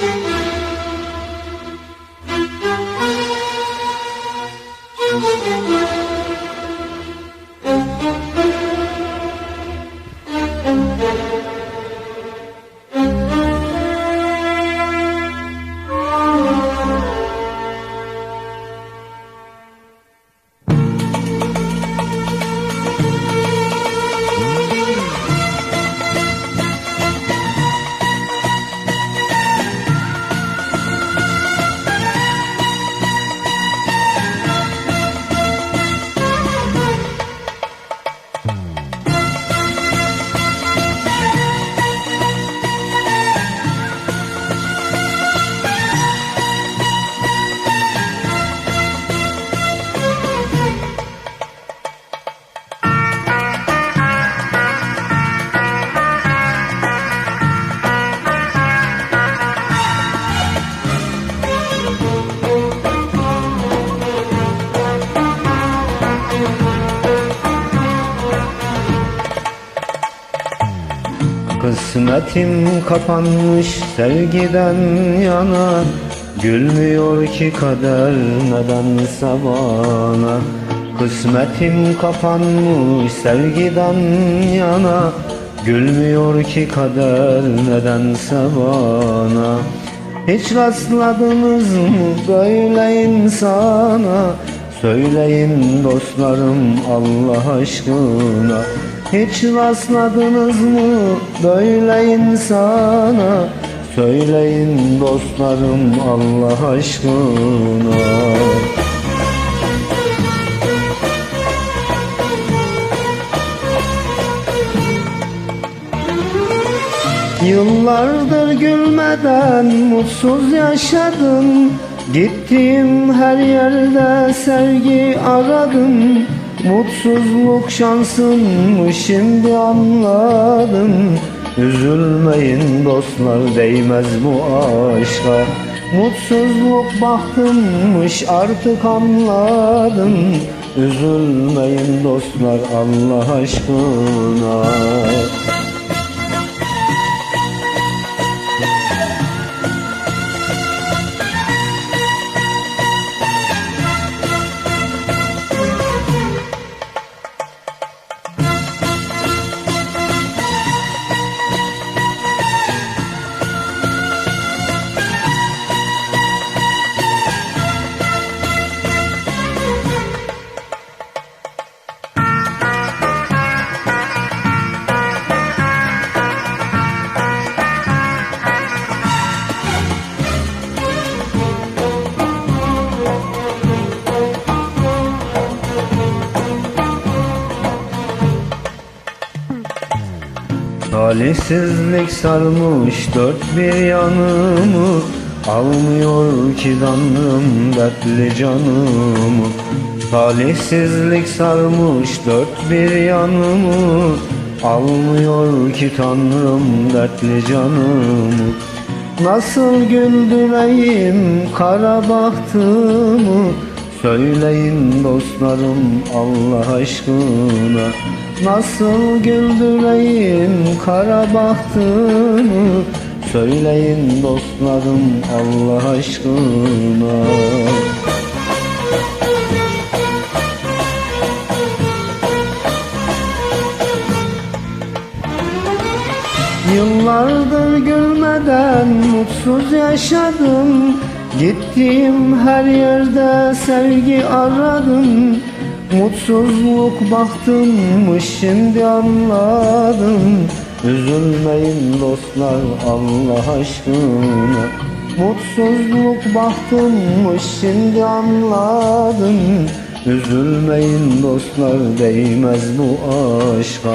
Thank you. Kısmetim kapanmış sevgiden yana Gülmüyor ki kader nedense bana Kısmetim kapanmış sevgiden yana Gülmüyor ki kader nedense bana Hiç rastladınız mı böyle insana? Söyleyin dostlarım Allah aşkına Hiç rastladınız mı? Böyle insana. Söyleyin dostlarım Allah aşkına. Yıllardır gülmeden mutsuz yaşadım. Gittiğim her yerde sevgi aradım Mutsuzluk şansınmış şimdi anladım. Üzülmeyin dostlar değmez bu aşka. Mutsuzluk bahtımmış artık anladım. Üzülmeyin dostlar Allah aşkına Talihsizlik sarmış dört bir yanımı Almıyor ki tanrım dertli canımı. Talihsizlik sarmış dört bir yanımı Almıyor ki tanrım dertli canımı. Nasıl güldüreyim kara bahtımı Söyleyin dostlarım Allah aşkına. Nasıl güldüreyim kara bahtımı Söyleyin dostlarım Allah aşkına. Yıllardır gülmeden mutsuz yaşadım Gittiğim her yerde sevgi aradım. Mutsuzluk bahtımmış şimdi anladım. Üzülmeyin dostlar Allah aşkına. Mutsuzluk bahtımmış şimdi anladım. Üzülmeyin dostlar değmez bu aşka